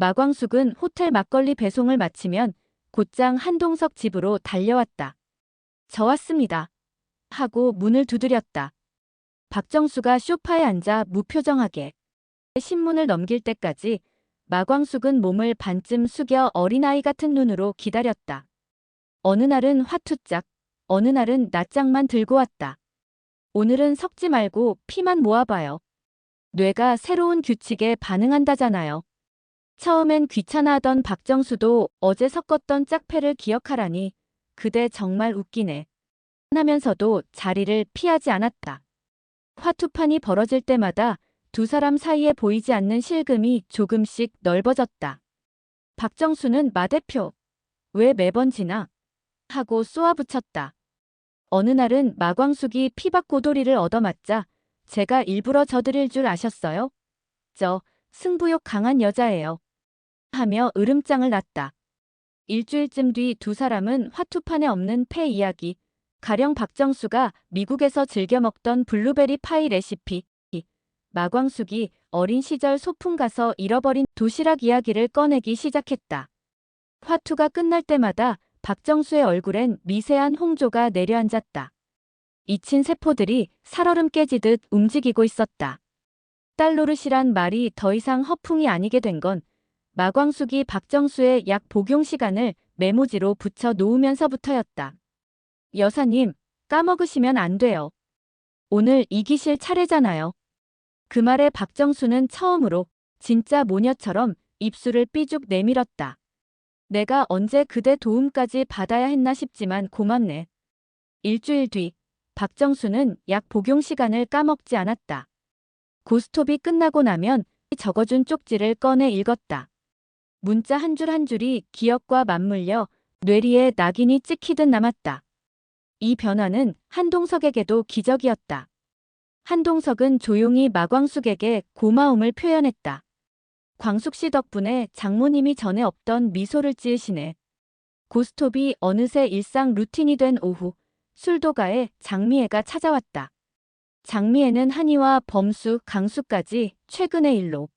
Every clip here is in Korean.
마광숙은 호텔 막걸리 배송을 마치면 곧장 한동석 집으로 달려왔다. 저 왔습니다. 하고 문을 두드렸다. 박정수가 소파에 앉아 무표정하게 신문을 넘길 때까지 마광숙은 몸을 반쯤 숙여 어린아이 같은 눈으로 기다렸다. 어느 날은 화투짝, 어느 날은 낫짝만 들고 왔다. 오늘은 섞지 말고 피만 모아봐요. 뇌가 새로운 규칙에 반응한다잖아요. 처음엔 귀찮아하던 박정수도 어제 섞었던 짝패를 기억하라니 그대 정말 웃기네. 하면서도 자리를 피하지 않았다. 화투판이 벌어질 때마다 두 사람 사이에 보이지 않는 실금이 조금씩 넓어졌다. 박정수는 마 대표. 왜 매번 지나? 하고 쏘아붙였다. 어느 날은 마광숙이 피박고도리를 얻어맞자 제가 일부러 져드릴 줄 아셨어요? 저 승부욕 강한 여자예요. 하며 으름장을 놨다. 일주일쯤 뒤 두 사람은 화투판에 없는 패 이야기, 가령 박정수가 미국에서 즐겨 먹던 블루베리 파이 레시피, 마광숙이 어린 시절 소풍 가서 잃어버린 도시락 이야기를 꺼내기 시작했다. 화투가 끝날 때마다 박정수의 얼굴엔 미세한 홍조가 내려앉았다. 잊힌 세포들이 살얼음 깨지듯 움직이고 있었다. 딸 노릇이란 말이 더 이상 허풍이 아니게 된 건 마광숙이 박정수의 약 복용 시간을 메모지로 붙여 놓으면서부터였다. 여사님, 까먹으시면 안 돼요. 오늘 이기실 차례잖아요. 그 말에 박정수는 처음으로 진짜 모녀처럼 입술을 삐죽 내밀었다. 내가 언제 그대 도움까지 받아야 했나 싶지만 고맙네. 일주일 뒤 박정수는 약 복용 시간을 까먹지 않았다. 고스톱이 끝나고 나면 적어준 쪽지를 꺼내 읽었다. 문자 한 줄 한 줄이 기억과 맞물려 뇌리에 낙인이 찍히듯 남았다. 이 변화는 한동석에게도 기적이었다. 한동석은 조용히 마광숙에게 고마움을 표현했다. 광숙 씨 덕분에 장모님이 전에 없던 미소를 지으시네. 고스톱이 어느새 일상 루틴이 된 오후, 술도가에 장미애가 찾아왔다. 장미애는 한이와 범수, 강수까지 최근의 일로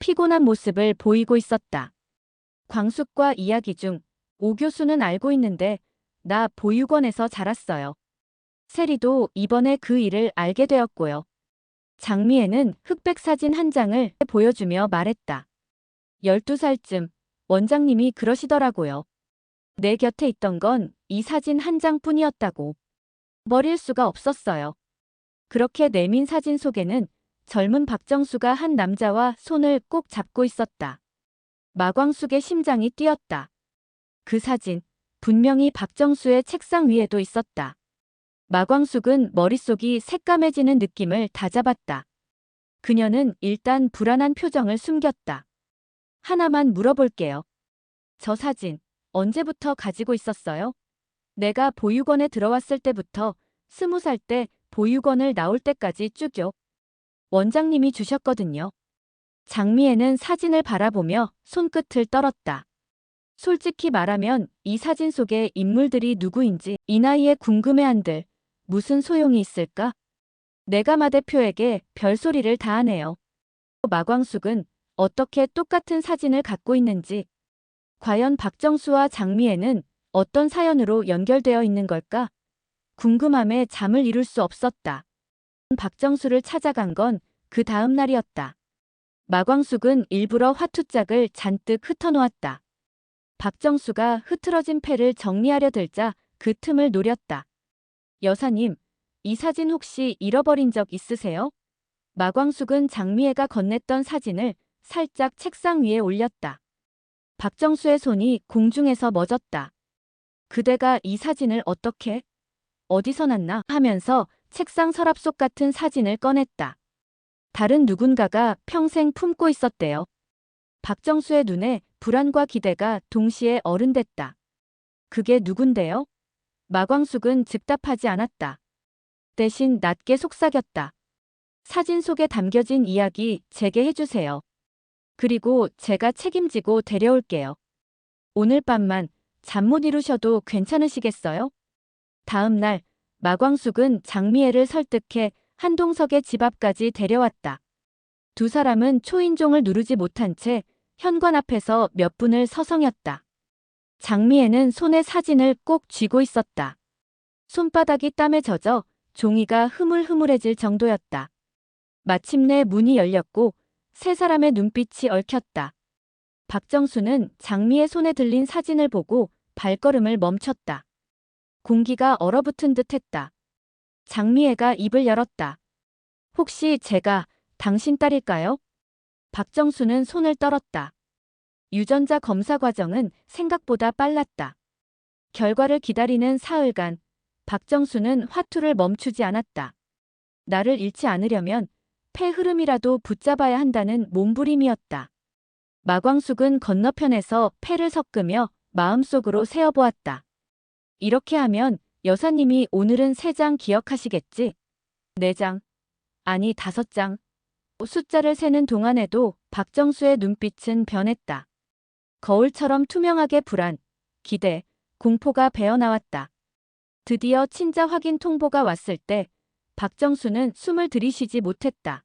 피곤한 모습을 보이고 있었다. 광숙과 이야기 중 오 교수는 알고 있는데 나 보육원에서 자랐어요. 세리도 이번에 그 일을 알게 되었고요. 장미애는 흑백 사진 한 장을 보여주며 말했다. 12살쯤 원장님이 그러시더라고요. 내 곁에 있던 건 이 사진 한 장뿐이었다고. 버릴 수가 없었어요. 그렇게 내민 사진 속에는 젊은 박정수가 한 남자와 손을 꼭 잡고 있었다. 마광숙의 심장이 뛰었다. 그 사진, 분명히 박정수의 책상 위에도 있었다. 마광숙은 머릿속이 새까매지는 느낌을 다잡았다. 그녀는 일단 불안한 표정을 숨겼다. 하나만 물어볼게요. 저 사진, 언제부터 가지고 있었어요? 내가 보육원에 들어왔을 때부터 스무 살 때 보육원을 나올 때까지 쭉요. 원장님이 주셨거든요. 장미애는 사진을 바라보며 손끝을 떨었다. 솔직히 말하면 이 사진 속의 인물들이 누구인지 이 나이에 궁금해한들 무슨 소용이 있을까? 내가 마 대표에게 별소리를 다 하네요. 마광숙은 어떻게 똑같은 사진을 갖고 있는지 과연 박정수와 장미애는 어떤 사연으로 연결되어 있는 걸까? 궁금함에 잠을 이룰 수 없었다. 박정수를 찾아간 건 그 다음 날이었다. 마광숙은 일부러 화투짝을 잔뜩 흩어놓았다. 박정수가 흐트러진 패를 정리하려 들자 그 틈을 노렸다. 여사님, 이 사진 혹시 잃어버린 적 있으세요? 마광숙은 장미애가 건넸던 사진을 살짝 책상 위에 올렸다. 박정수의 손이 공중에서 멎었다. 그대가 이 사진을 어떻게, 어디서 났나 하면서 책상 서랍 속 같은 사진을 꺼냈다. 다른 누군가가 평생 품고 있었대요. 박정수의 눈에 불안과 기대가 동시에 어른댔다. 그게 누군데요? 마광숙은 즉답하지 않았다. 대신 낮게 속삭였다. 사진 속에 담겨진 이야기 제게 해주세요. 그리고 제가 책임지고 데려올게요. 오늘 밤만 잠 못 이루셔도 괜찮으시겠어요? 다음 날 마광숙은 장미애를 설득해 한동석의 집 앞까지 데려왔다. 두 사람은 초인종을 누르지 못한 채 현관 앞에서 몇 분을 서성였다. 장미애는 손에 사진을 꼭 쥐고 있었다. 손바닥이 땀에 젖어 종이가 흐물흐물해질 정도였다. 마침내 문이 열렸고 세 사람의 눈빛이 얽혔다. 박정수는 장미의 손에 들린 사진을 보고 발걸음을 멈췄다. 공기가 얼어붙은 듯 했다. 장미애가 입을 열었다. 혹시 제가 당신 딸일까요? 박정수는 손을 떨었다. 유전자 검사 과정은 생각보다 빨랐다. 결과를 기다리는 사흘간 박정수는 화투를 멈추지 않았다. 나를 잃지 않으려면 폐 흐름이라도 붙잡아야 한다는 몸부림이었다. 마광숙은 건너편에서 패를 섞으며 마음속으로 세어보았다. 이렇게 하면 여사님이 오늘은 세 장 기억하시겠지? 네 장. 아니 다섯 장. 숫자를 세는 동안에도 박정수의 눈빛은 변했다. 거울처럼 투명하게 불안, 기대, 공포가 배어나왔다. 드디어 친자 확인 통보가 왔을 때 박정수는 숨을 들이쉬지 못했다.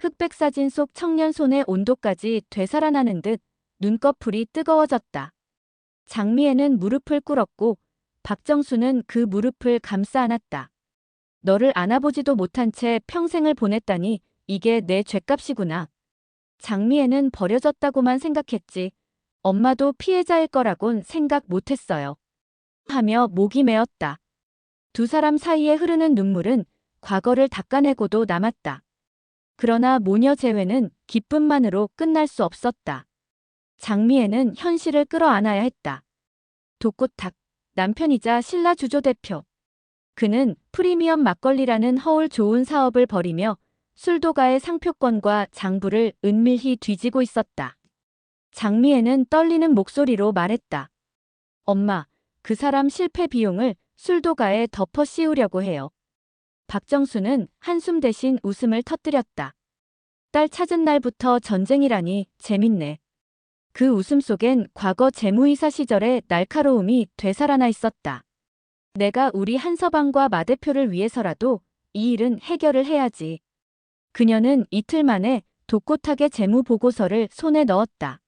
흑백 사진 속 청년 손의 온도까지 되살아나는 듯 눈꺼풀이 뜨거워졌다. 장미애는 무릎을 꿇었고 박정수는 그 무릎을 감싸 안았다. 너를 안아보지도 못한 채 평생을 보냈다니 이게 내 죗값이구나. 장미애는 버려졌다고만 생각했지. 엄마도 피해자일 거라곤 생각 못했어요. 하며 목이 메었다. 두 사람 사이에 흐르는 눈물은 과거를 닦아내고도 남았다. 그러나 모녀 재회는 기쁨만으로 끝날 수 없었다. 장미애는 현실을 끌어안아야 했다. 독고탁, 남편이자 신라 주조 대표. 그는 프리미엄 막걸리라는 허울 좋은 사업을 벌이며 술도가의 상표권과 장부를 은밀히 뒤지고 있었다. 장미애는 떨리는 목소리로 말했다. 엄마, 그 사람 실패 비용을 술도가에 덮어 씌우려고 해요. 박정수는 한숨 대신 웃음을 터뜨렸다. 딸 찾은 날부터 전쟁이라니 재밌네. 그 웃음 속엔 과거 재무이사 시절의 날카로움이 되살아나 있었다. 내가 우리 한서방과 마 대표를 위해서라도 이 일은 해결을 해야지. 그녀는 이틀 만에 독고탁의 재무 보고서를 손에 넣었다.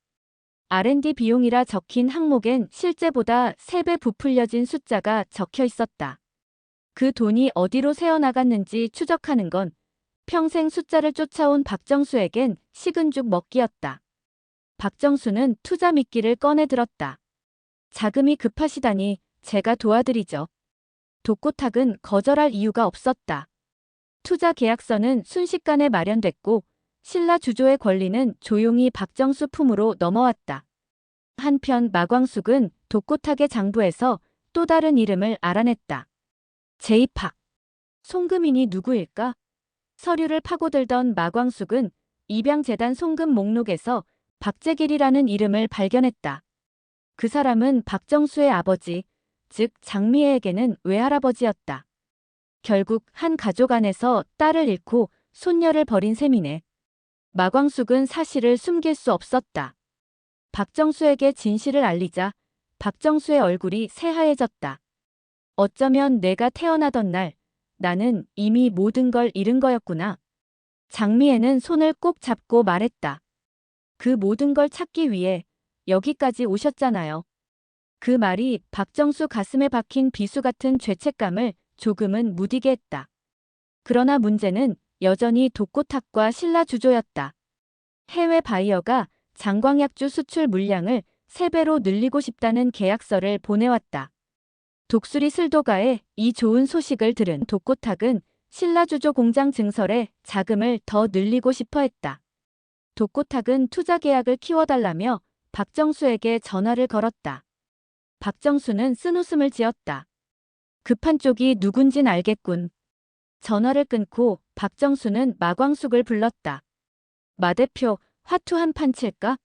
R&D 비용이라 적힌 항목엔 실제보다 3배 부풀려진 숫자가 적혀 있었다. 그 돈이 어디로 새어나갔는지 추적하는 건 평생 숫자를 쫓아온 박정수에겐 식은 죽 먹기였다. 박정수는 투자 미끼를 꺼내 들었다. 자금이 급하시다니 제가 도와드리죠. 독고탁은 거절할 이유가 없었다. 투자 계약서는 순식간에 마련됐고 신라 주조의 권리는 조용히 박정수 품으로 넘어왔다. 한편 마광숙은 독고탁의 장부에서 또 다른 이름을 알아냈다. 제입학. 송금인이 누구일까? 서류를 파고들던 마광숙은 입양재단 송금 목록에서 박재길이라는 이름을 발견했다. 그 사람은 박정수의 아버지, 즉 장미애에게는 외할아버지였다. 결국 한 가족 안에서 딸을 잃고 손녀를 버린 셈이네. 마광숙은 사실을 숨길 수 없었다. 박정수에게 진실을 알리자 박정수의 얼굴이 새하얘졌다. 어쩌면 내가 태어나던 날 나는 이미 모든 걸 잃은 거였구나. 장미애는 손을 꼭 잡고 말했다. 그 모든 걸 찾기 위해 여기까지 오셨잖아요. 그 말이 박정수 가슴에 박힌 비수 같은 죄책감을 조금은 무디게 했다. 그러나 문제는 여전히 독고탁과 신라 주조였다. 해외 바이어가 장광약주 수출 물량을 3배로 늘리고 싶다는 계약서를 보내왔다. 독수리 슬도가에 이 좋은 소식을 들은 독고탁은 신라주조 공장 증설에 자금을 더 늘리고 싶어 했다. 독고탁은 투자 계약을 키워달라며 박정수에게 전화를 걸었다. 박정수는 쓴웃음을 지었다. 급한 쪽이 누군진 알겠군. 전화를 끊고 박정수는 마광숙을 불렀다. 마 대표, 화투 한 판 칠까?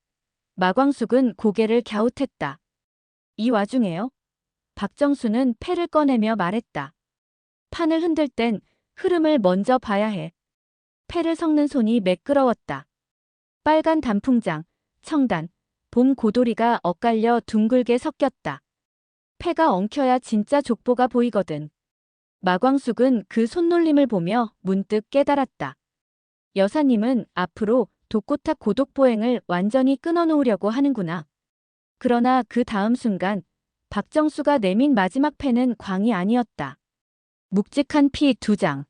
마광숙은 고개를 갸웃했다. 이 와중에요? 박정수는 패를 꺼내며 말했다. 판을 흔들 땐 흐름을 먼저 봐야 해. 패를 섞는 손이 매끄러웠다. 빨간 단풍장, 청단, 봄 고도리가 엇갈려 둥글게 섞였다. 패가 엉켜야 진짜 족보가 보이거든. 마광숙은 그 손놀림을 보며 문득 깨달았다. 여사님은 앞으로 독고탁 고독보행을 완전히 끊어놓으려고 하는구나. 그러나 그 다음 순간 박정수가 내민 마지막 패는 광이 아니었다. 묵직한 피 두 장.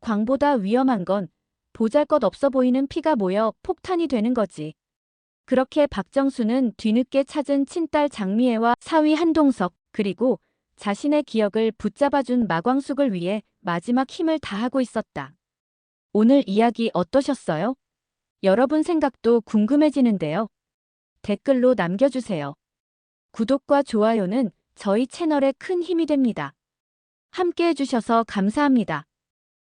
광보다 위험한 건 보잘것 없어 보이는 피가 모여 폭탄이 되는 거지. 그렇게 박정수는 뒤늦게 찾은 친딸 장미애와 사위 한동석 그리고 자신의 기억을 붙잡아준 마광숙을 위해 마지막 힘을 다하고 있었다. 오늘 이야기 어떠셨어요? 여러분 생각도 궁금해지는데요. 댓글로 남겨주세요. 구독과 좋아요는 저희 채널에 큰 힘이 됩니다. 함께 해주셔서 감사합니다.